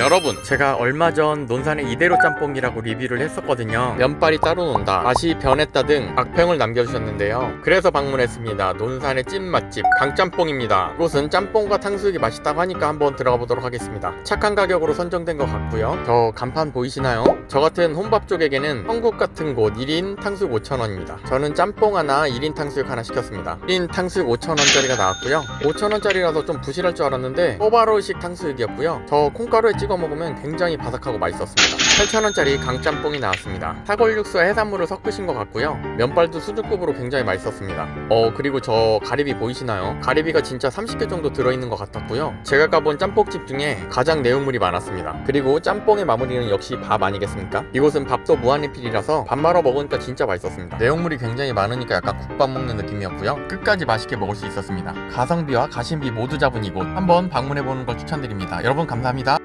여러분 제가 얼마 전 논산의 이대로 짬뽕이라고 리뷰를 했었거든요. 면발이 따로 논다. 맛이 변했다 등 악평을 남겨주셨는데요. 그래서 방문했습니다. 논산의 찐 맛집 강짬뽕입니다. 이곳은 짬뽕과 탕수육이 맛있다고 하니까 한번 들어가 보도록 하겠습니다. 착한 가격으로 선정된 것 같고요. 저 간판 보이시나요? 저 같은 혼밥 쪽에게는 한국 같은 곳 1인 탕수육 5,000원입니다. 저는 짬뽕 하나 1인 탕수육 하나 시켰습니다. 1인 탕수육 5,000원짜리가 나왔고요. 5,000원짜리라서 좀 부실할 줄 알았는데 호바로식 탕수육이었고요. 저 콩가루에 찍어 먹으면 굉장히 바삭하고 맛있었습니다. 8,000원짜리 강짬뽕이 나왔습니다. 사골 육수와 해산물을 섞으신 것 같고요. 면발도 수준급으로 굉장히 맛있었습니다. 어 그리고 저 가리비 보이시나요? 가리비가 진짜 30개 정도 들어있는 것 같았고요. 제가 가본 짬뽕집 중에 가장 내용물이 많았습니다. 그리고 짬뽕의 마무리는 역시 밥 아니겠습니까? 이곳은 밥도 무한리필이라서 밥 말아 먹으니까 진짜 맛있었습니다. 내용물이 굉장히 많으니까 약간 국밥 먹는 느낌이었고요. 끝까지 맛있게 먹을 수 있었습니다. 가성비와 가심비 모두 잡은 이곳 한번 방문해보는 걸 추천드립니다. 여러분 감사합니다